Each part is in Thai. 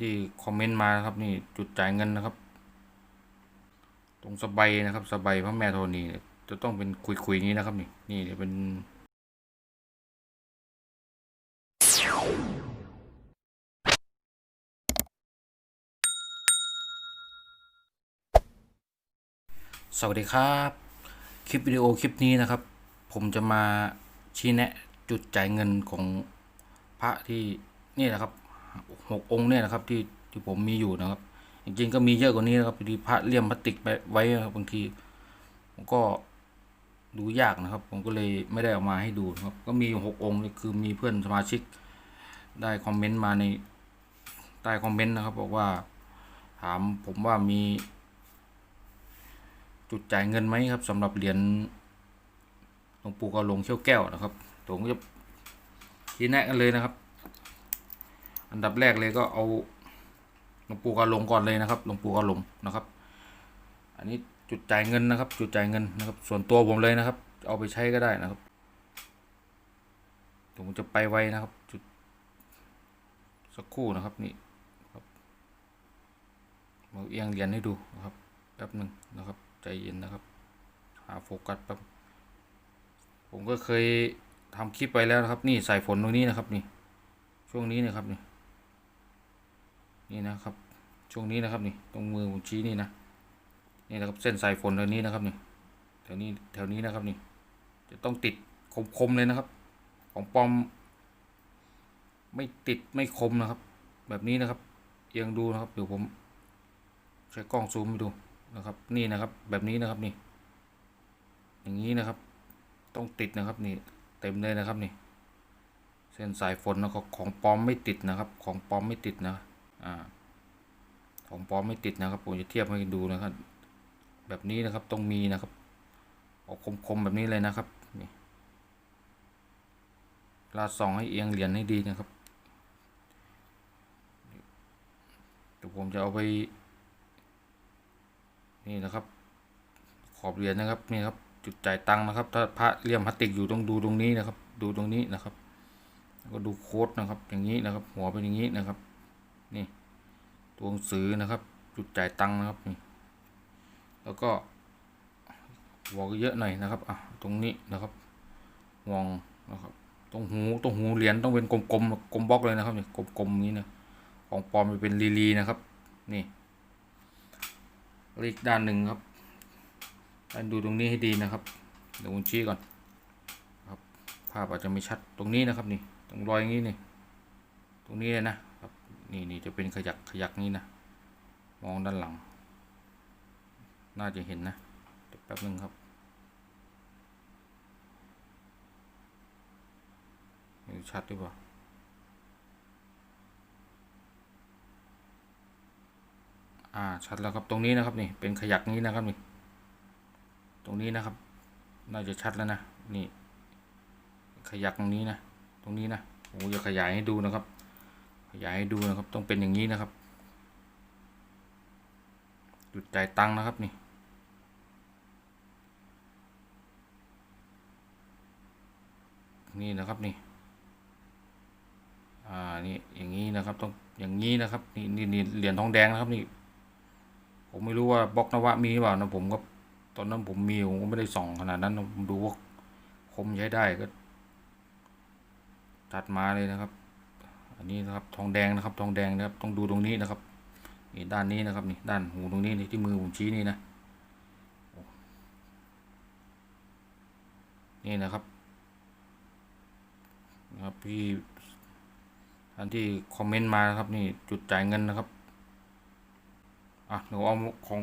ที่คอมเมนต์มานะครับนี่จุดจ่ายเงินนะครับ ตรงสบายนะครับสบายพระแม่ธรณีเนี่จะต้องเป็นคุยคุยๆงนี้นะครับ นี่นี่เดี๋ยวเป็นสวัสดีครับ คลิปวิดีโอคลิปนี้นะครับ ผมจะมาชี้แนะจุดจ่ายเงินของพระที่นี่นะครับ หกองค์เนี่ยนะครับที่ที่ผมมีอยู่นะครับ จริงๆก็มีเยอะกว่านี้นะครับพอดีพระเลี่ยมพลาสติกไปไว้นะครับบางทีผมก็ดูยากนะครับ ผมก็เลยไม่ได้เอามาให้ดูครับ ก็มีหกองค์นี่คือมีเพื่อนสมาชิกได้คอมเมนต์มาในใต้คอมเมนต์นะครับ บอกว่าถามผมว่ามี จุดจ่ายเงินไหมครับสำหรับเหรียญหลวงปู่กระลงเขี้ยวแก้วนะครับผมก็จะชี้แนะกันเลยนะครับ อันดับแรกเลยก็เอาหลวงปู่กระหลงก่อนเลยนะครับหลวงปู่กระหลงนะครับ อันนี้จุดจ่ายเงินนะครับ จุดจ่ายเงินนะครับ ส่วนตัวผมเลยนะครับ เอาไปใช้ก็ได้นะครับผมจะไปไวนะครับ จุดสักครู่นะครับนี่ครับเราเอียงเรียญให้ดูนะครับแป๊บหนึ่งนะครับ ใจเย็นนะครับ หาโฟกัสแป๊บผมก็เคยทำคลิปไปแล้วนะครับ นี่ใสายฝนตรงนี้นะครับนี่ช่วงนี้นะครับนี่ นี่นะครับ ช่วงนี้นะครับนี่ตรงมือผมชี้นี่นะนี่นะครับเส้นสายฝนตรงนี้นะครับนี่แถวนี้แถวนี้นะครับนี่ จะต้องติดคมๆเลยนะครับ ของปอม ไม่ติดไม่คมนะครับ แบบนี้นะครับเอียงดูนะครับเดี๋ยวผมใช้กล้องซูมให้ดูนะครับ นี่นะครับ แบบนี้นะครับนี่ อย่างนี้นะครับ ต้องติดนะครับนี่เต็มเลยนะครับนี่ เส้นสายฝนแล้วก็ของปอมไม่ติดนะครับ ของปอมไม่ติดนะ อ่า ของปลอมไม่ติดนะครับ ผมจะเทียบให้ดูนะครับ แบบนี้นะครับต้องมีนะครับออกคมๆแบบนี้เลยนะครับนี่ลาดส่องให้เอียงเหรียญให้ดีนะครับเดี๋ยวผมจะเอาไป นี่นะครับ ขอบเหรียญนะครับนี่ครับ จุดจ่ายตังค์นะครับ ถ้าพระเลี่ยมพลาสติกอยู่ต้องดูตรงนี้นะครับ ดูตรงนี้นะครับ แล้วก็ดูโค้ดนะครับ อย่างนี้นะครับ หัวเป็นอย่างนี้นะครับ นี่ตัวหนังสือนะครับ จุดจ่ายตังค์นะครับนี่แล้วก็หัวก็เยอะหน่อยนะครับอะตรงนี้นะครับมองนะครับตรงหูตรงหูเหรียญต้องเป็นกลมๆกลมบล็อกเลยนะครับนี่กลมๆอย่างนี้นะของปลอมจะเป็นลีๆนะครับ นี่อีกด้านหนึ่งครับด้านดูตรงนี้ให้ดีนะครับเดี๋ยวผมชี้ก่อนครับภาพอาจจะไม่ชัดตรงนี้นะครับนี่ตรงรอยอย่างนี้นี่ตรงนี้เลยนะ นี่นี่จะเป็นขยักขยักนี้นะ มองด้านหลัง น่าจะเห็นนะเดี๋ยวแป๊บนึงครับชัดหรือเปล่าอ่าชัดแล้วครับตรงนี้นะครับนี่เป็นขยักนี้นะครับนี่ตรงนี้นะครับ น่าจะชัดแล้วนะนี่ ขยักตรงนี้นะ ตรงนี้นะผมจะขยายให้ดูนะครับ ขยายให้ดูนะครับ ต้องเป็นอย่างนี้นะครับ จุดจ่ายตังค์นะครับนี่นี่นะครับนี่ อ่า นี่ อย่างนี้นะครับ ต้อง อย่างนี้นะครับ นี่นี่นี่เหรียญทองแดงนะครับนี่ ผมไม่รู้ว่าบล็อกนวะมีหรือเปล่านะผมก็ ตอนนั้นผมมีผมก็ไม่ได้ส่องขนาดนั้นผมดูว่าคมใช้ได้ก็ ตัดมาเลยนะครับ อันนี้นะครับทองแดงนะครับ ทองแดงนะครับต้องดูตรงนี้นะครับนี่ด้านนี้นะครับนี่ด้านหูตรงนี้นี่ที่มือผมชี้นี่นะนี่นะครับนะครับพี่ท่านที่คอมเมนต์มานะครับนี่จุดจ่ายเงินนะครับอะเดี๋ยวเอาของ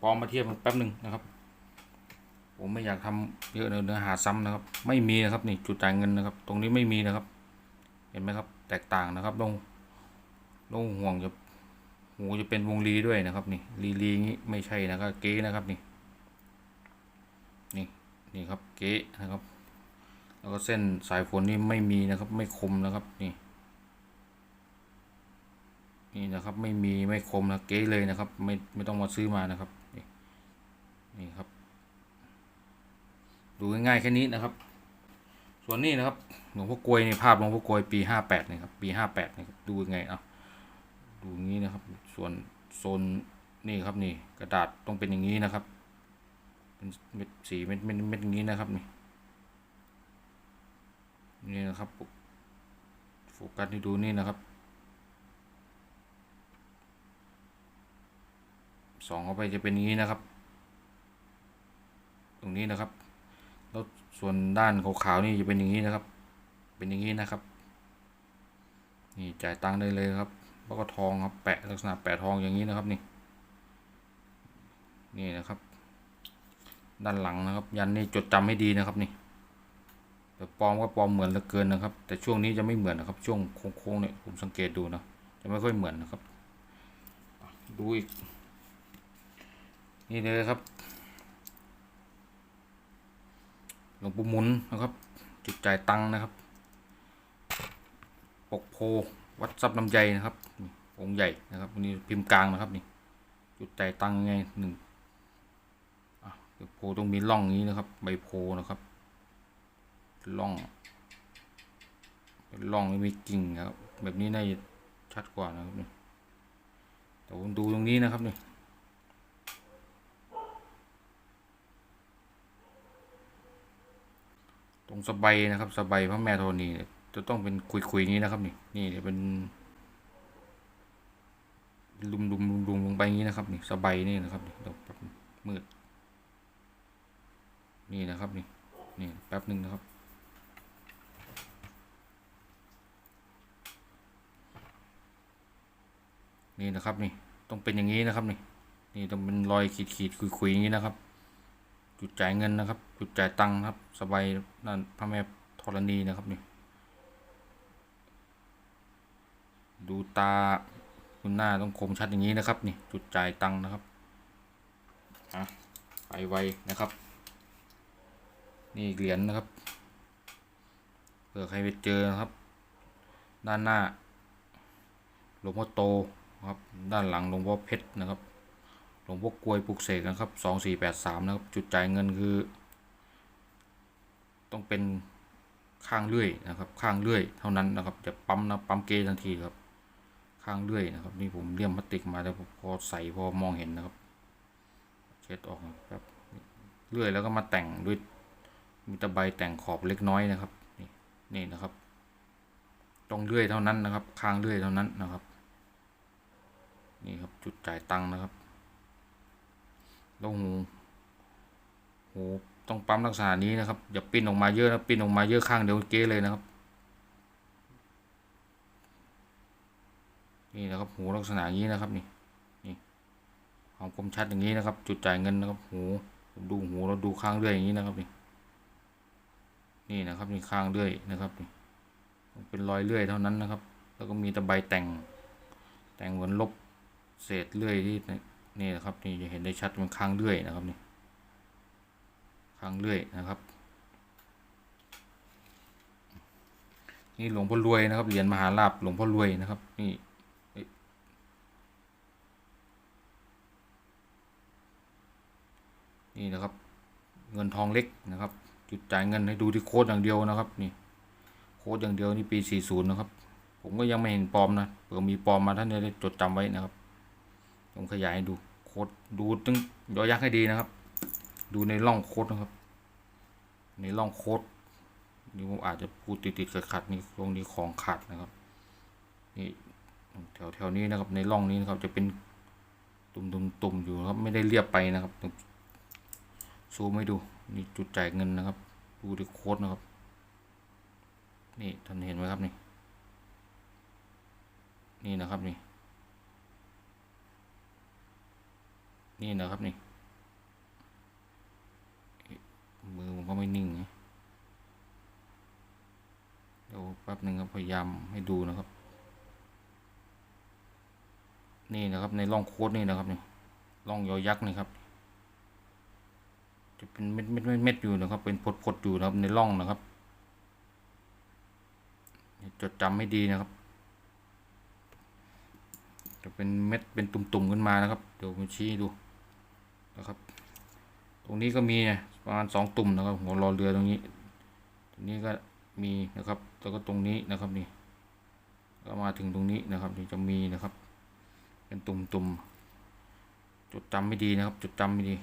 ปลอมมาเทียบกันแป๊บหนึ่งนะครับ ผมไม่อยากทำเยอะเนื้อหาซ้ำนะครับ ไม่มีนะครับนี่จุดจ่ายเงินนะครับ ตรงนี้ไม่มีนะครับ เห็นไหมครับ แตกต่างนะครับลงลงห่วงจะหูจะเป็นวงรีด้วยนะครับนี่รีรีนี้ไม่ใช่นะครับเก๊นะครับนี่นี่นี่ครับเก๊นะครับ แล้วก็เส้นสายฝนนี่ไม่มีนะครับ ไม่คมนะครับนี่นี่นะครับไม่มีไม่คมนะเก๊เลยนะครับ ไม่ไม่ต้องมาซื้อมานะครับนี่นี่ครับ ดูง่ายๆแค่นี้นะครับ ส่วนนี้นะครับหลวงพ่อกลวยในภาพหลวงพ่อกลวยปีห้าแปดนี่ครับปีห้าแปดนี่ครับดูยังไงอะดูอย่างนี้ส่วนโซนนี่ครับนี่กระดาษต้องเป็นอย่างนี้นะครับเป็นเม็ดสีเม็ดเม็ดเม็ดอย่างนี้นะครับนี่นี่นะครับโฟกัสให้ดูนี่นะครับสองเข้าไปจะเป็นอย่างนี้นะครับ ตรงนี้นะครับ แล้วส่วนด้านขาวๆนี่จะเป็นอย่างนี้นะครับ เป็นอย่างนี้นะครับ นี่จ่ายตังค์ได้เลยครับ แล้วก็ทองครับแปะลักษณะแปะทองอย่างนี้นะครับนี่ นี่นะครับ ด้านหลังนะครับ ยันนี่จดจำให้ดีนะครับนี่แต่ปลอมก็ปลอมเหมือนเหลือเกินนะครับ แต่ช่วงนี้จะไม่เหมือนนะครับ ช่วงโค้งๆเนี่ยผมสังเกตดูนะจะไม่ค่อยเหมือนนะครับ ดูอีก นี่เลยครับ หลวงปู่หมุนนะครับ จุดจ่ายตังนะครับปกโพวัดซับน้ำใจนะครับองค์ใหญ่นะครับอันนี้พิมพ์กลางนะครับนี่จุดจ่ายตังค์ยังไงหนึ่งอะเดี๋ยวโพต้องมีร่องนี้นะครับ ใบโพนะครับร่องเป็นร่องไม่มีกิ่งนะครับ แบบนี้น่าจะชัดกว่านะครับนี่แต่ผมดูตรงนี้นะครับนี่ รงสบายนะครับสบายพระแม่ธรณีเนี่จะต้องเป็นคุยๆอย่างนี้นะครับ นี่นี่เนี่ยเป็นลุมลุมลุมลุมลงไปงนี้นะครับ นี่สบายนี่นะครับนี่เดี๋ยวแป๊บมืด นี่นะครับนี่นี่แป๊บหนึ่งนะครับ นี่นะครับนี่ต้องเป็นอย่างนี้นะครับนี่นี่ต้องเป็นรอยขีดขีดคุยคุยๆอย่างนี้นะครับ จุดจ่ายเงินนะครับ จุดจ่ายตังค์ครับ สบายนั่นพระแม่ธรณีนะครับนี่ดูตาคุณหน้าต้องคมชัดอย่างนี้นะครับนี่จุดจ่ายตังค์นะครับอะไปไวนะครับ นี่เหรียญนะครับเผื่อใครไปเจอนะครับ ด้านหน้าหลวงพ่อโตครับ ด้านหลังหลวงพ่อเพชรนะครับ หลวงพ่อกลวยปลุกเสกนะครับสองสี่แปดสามนะครับ จุดจ่ายเงินคือ ต้องเป็นข้างเลื่อยนะครับ ข้างเลื่อยเท่านั้นนะครับจะปั๊มนะปั๊มเกทันทีครับ ข้างเลื่อยนะครับนี่ผมเลี่ยมพลาสติกมาแล้วพอใส่พอมองเห็นนะครับ เช็ดออกนะครับเลื่อยแล้วก็มาแต่งด้วยมีตะไบแต่งขอบเล็กน้อยนะครับ นี่นี่นะครับต้องเลื่อยเท่านั้นนะครับ ข้างเลื่อยเท่านั้นนะครับ นี่ครับจุดจ่ายตังค์นะครับ แล้วหูหูต้องปั๊มลักษณะนี้นะครับ อย่าปิ้นออกมาเยอะนะปิ้นออกมาเยอะข้างเดียวเก้เลยนะครับ นี่นะครับหูลักษณะงนี้นะครับนี่นี่ความคมชัดอย่างนี้นะครับ จุดจ่ายเงินนะครับ หูดูหูเราดูข้างเรื่อยอย่างนี้นะครับนี่นี่นะครับนี่ข้างเรื่อยนะครับนี่เป็นรอยเลื่อยเท่านั้นนะครับ แล้วก็มีตะไบแต่ง แต่งเหมือนลบเศษเลื่อยที่ นี่นะครับนี่จะเห็นได้ชัดมันข้างเลื่อยนะครับนี่ข้างเลื่อยนะครับ นี่หลวงพ่อรวยนะครับเหรียญมหาลาภหลวงพ่อรวยนะครับ นี่นี่นะครับ เงินทองเล็กนะครับ จุดจ่ายเงินให้ดูที่โค้ดอย่างเดียวนะครับ นี่ โค้ดอย่างเดียวนี่ปี 40 นะครับ ผมก็ยังไม่เห็นปลอมนะเผื่อมีปลอมมาท่านจะได้จดจำไว้นะครับ ผมขยายดูโคดดูตึงยอยักษ์ให้ดีนะครับ ดูในร่องโคดนะครับ ในร่องโคดนี่ผมอาจจะพูดติดติดขัดขัดๆนี่ตรงนี้ของขาดนะครับนี่แถวแถวนี้นะครับในร่องนี้นะครับจะเป็นตุ่มตุ่มตุ่มอยู่ครับไม่ได้เรียบไปนะครับซูมให้ดูนี่จุดจ่ายเงินนะครับ ดูที่โค้ดนะครับ นี่ท่านเห็นไหมครับนี่ นี่นะครับนี่ นี่นะครับนี่ มือผมก็ไม่นิ่งเดี๋ยวแป๊บหนึ่งครับพยายามให้ดูนะครับ นี่นะครับในร่องโค้ดนี่นะครับนี่ร่องยอยักษ์นี่ครับ จะเป็นเม็ดเม็ดเม็ดอยู่นะครับ เป็นพดพดอยู่นะครับในร่องนะครับจดจำให้ดีนะครับ จะเป็นเม็ดเป็นตุ่มๆขึ้นมานะครับ เดี๋ยวผมชี้ดู นะครับ ตรงนี้ก็มีประมาณสองตุ่มนะครับ หัวรอเรือตรงนี้ ตรงนี้ก็มีนะครับ แล้วก็ตรงนี้นะครับนี่ ก็มาถึงตรงนี้นะครับนี่จะมีนะครับ เป็นตุ่มๆจดจำไม่ดีนะครับ จดจำไม่ดี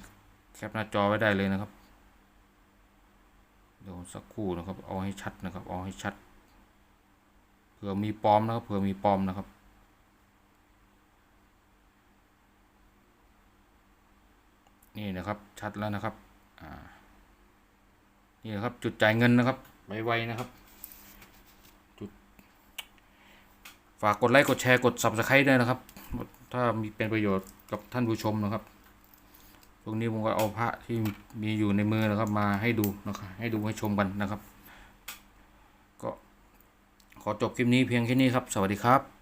แคปหน้าจอไว้ได้เลยนะครับ เดี๋ยวสักครู่นะครับ เอาให้ชัดนะครับ เอาให้ชัด เผื่อมีปลอมนะครับ เผื่อมีปลอมนะครับ นี่นะครับชัดแล้วนะครับนี่นะครับจุดจ่ายเงินนะครับไวๆนะครับจุดฝากกดไลค์กดแชร์กด subscribe ด้วยนะครับ ถ้ามีเป็นประโยชน์กับท่านผู้ชมนะครับ ตรงนี้ผมก็เอาพระที่มีอยู่ในมือนะครับ มาให้ดูนะครับให้ดูให้ชมกันนะครับ ก็ขอจบคลิปนี้เพียงแค่นี้ครับ สวัสดีครับ